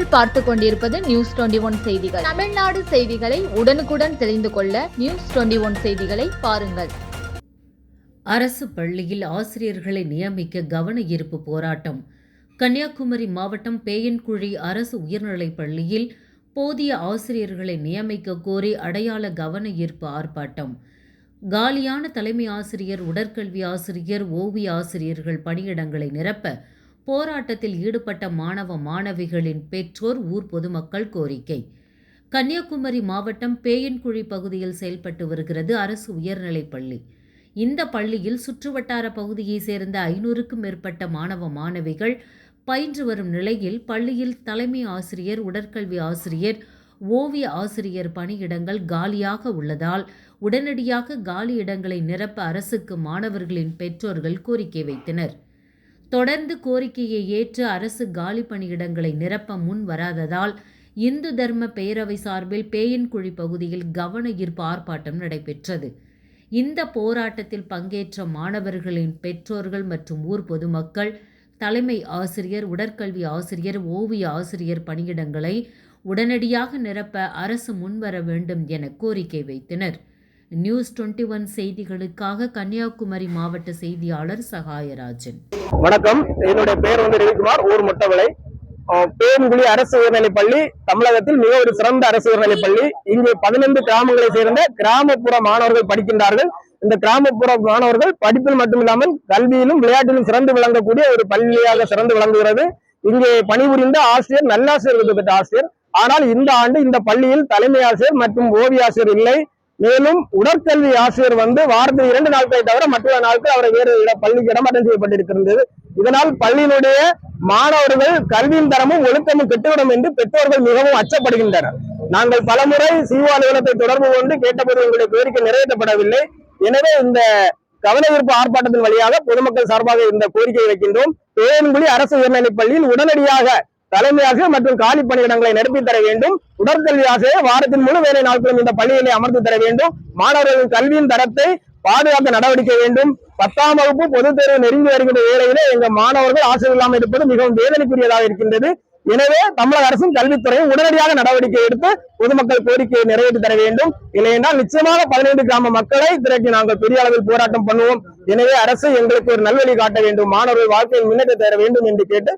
நீங்கள் பார்த்து கொண்டிருப்பது நியூஸ் டுவெண்டி ஒன் செய்திகள். தமிழ்நாடு செய்திகளை உடனுக்குடன் தெரிந்து கொள்ள நியூஸ் டுவெண்டி ஒன் செய்திகளை பாருங்கள். அரசு பள்ளியில் ஆசிரியர்களை நியமிக்க கவன ஈர்ப்பு போராட்டம். கன்னியாகுமரி மாவட்டம் பேயன்குழி அரசு உயர்நிலைப் பள்ளியில் போதிய ஆசிரியர்களை நியமிக்க கோரி அடையாள கவன ஈர்ப்பு ஆர்ப்பாட்டம். காலியான தலைமை ஆசிரியர் உடற்கல்வி ஆசிரியர் ஓவிய ஆசிரியர்கள் பணியிடங்களை நிரப்ப போராட்டத்தில் ஈடுபட்ட மாணவ மாணவிகளின் பெற்றோர் ஊர் பொதுமக்கள் கோரிக்கை. கன்னியாகுமரி மாவட்டம் பேயன்குழி பகுதியில் செயல்பட்டு வருகிறது அரசு உயர்நிலைப் பள்ளி. இந்த பள்ளியில் சுற்றுவட்டார பகுதியைச் சேர்ந்த ஐநூறுக்கும் மேற்பட்ட மாணவ மாணவிகள் பயின்று வரும் நிலையில் பள்ளியில் தலைமை ஆசிரியர் உடற்கல்வி ஆசிரியர் ஓவிய ஆசிரியர் பணியிடங்கள் காலியாக உள்ளதால் உடனடியாக காலி இடங்களை நிரப்ப அரசுக்கு மாணவர்களின் பெற்றோர்கள் கோரிக்கை வைத்தனர். தொடர்ந்து கோரிக்கையை ஏற்று அரசு காலி பணியிடங்களை நிரப்ப முன் வராததால் இந்து தர்ம பேரவை சார்பில் பேயன்குழி பகுதியில் கவன ஈர்ப்பு ஆர்ப்பாட்டம் நடைபெற்றது. இந்த போராட்டத்தில் பங்கேற்ற மாணவர்களின் பெற்றோர்கள் மற்றும் ஊர் பொதுமக்கள் தலைமை ஆசிரியர் உடற்கல்வி ஆசிரியர் ஓவிய ஆசிரியர் பணியிடங்களை உடனடியாக நிரப்ப அரசு முன்வர வேண்டும் என கோரிக்கை வைத்தனர். நியூஸ் டுவெண்ட்டி ஒன் செய்திகளுக்காக கன்னியாகுமரி மாவட்ட செய்தியாளர் சகாயராஜன். வணக்கம். என்னுடைய பெயர் வந்து ரவிக்குமார். ஊர் முட்டவிளை. பேருங்குழி அரசு உயர்நிலைப் பள்ளி தமிழகத்தில் மிக ஒரு சிறந்த அரசு உயர்நிலைப் பள்ளி இங்கு பதினைந்து கிராமங்களை சேர்ந்த கிராமப்புற மாணவர்கள் படிக்கின்றார்கள். இந்த கிராமப்புற மாணவர்கள் படிப்பில் மட்டுமில்லாமல் கல்வியிலும் விளையாட்டிலும் சிறந்து விளங்கக்கூடிய ஒரு பள்ளியாக சிறந்து விளங்குகிறது. இங்கே பணிபுரிந்த ஆசிரியர் நல்லாசிரியர் பெற்ற ஆசிரியர். ஆனால் இந்த ஆண்டு இந்த பள்ளியில் தலைமை ஆசிரியர் மற்றும் ஓவிய ஆசிரியர் இல்லை. மேலும் உடற்கல்வி ஆசிரியர் வந்து வாரத்தில் இரண்டு நாட்களை தவிர மற்ற நாட்கள் அவரை வேறு இட பள்ளிக்கு இடமாற்றம் செய்யப்பட்டிருக்கிறது இதனால் பள்ளியினுடைய மாணவர்கள் கல்வியின் தரமும் ஒழுக்கமும் கெட்டுவிடும் என்று பெற்றோர்கள் மிகவும் அச்சப்படுகின்றனர். நாங்கள் பலமுறை சிஓ அலுவலகத்தை தொடர்பு கொண்டு கேட்டபோது எங்களுடைய கோரிக்கை நிறைவேற்றப்படவில்லை. எனவே இந்த கவன ஈர்ப்பு ஆர்ப்பாட்டத்தின் வழியாக பொதுமக்கள் சார்பாக இந்த கோரிக்கை வைக்கின்றோம். பேருங்குழி அரசு உயர்நிலைப் பள்ளியில் உடனடியாக தலைமை ஆசிரியர் மற்றும் காலி பணியிடங்களை நடத்தி தர வேண்டும். உடற்கல்வி ஆசிரியர் வாரத்தின் முழு வேலை நாட்களும் இந்த பள்ளிகளை அமர்த்தி தர வேண்டும். மாணவர்களின் கல்வியின் தரத்தை பாதுகாக்க நடவடிக்கை வேண்டும். பத்தாம் வகுப்பு பொதுத் தேர்வு நெருங்கி வருகின்ற வேளையிலே எங்க மாணவர்கள் ஆசிரியர் இல்லாமல் இருப்பது மிகவும் வேதனைக்குரியதாக இருக்கின்றது. எனவே தமிழக அரசும் கல்வித்துறையும் உடனடியாக நடவடிக்கை எடுத்து பொதுமக்கள் கோரிக்கையை நிறைவேற்றி தர வேண்டும். இல்லையென்றால் நிச்சயமாக பதினைந்து கிராம மக்களை திரட்டி நாங்கள் பெரிய அளவில் போராட்டம் பண்ணுவோம். எனவே அரசு எங்களுக்கு ஒரு நல்வழி காட்ட வேண்டும். மாணவர்கள் வாழ்க்கையில் முன்னேற்ற தர வேண்டும் என்று கேட்டு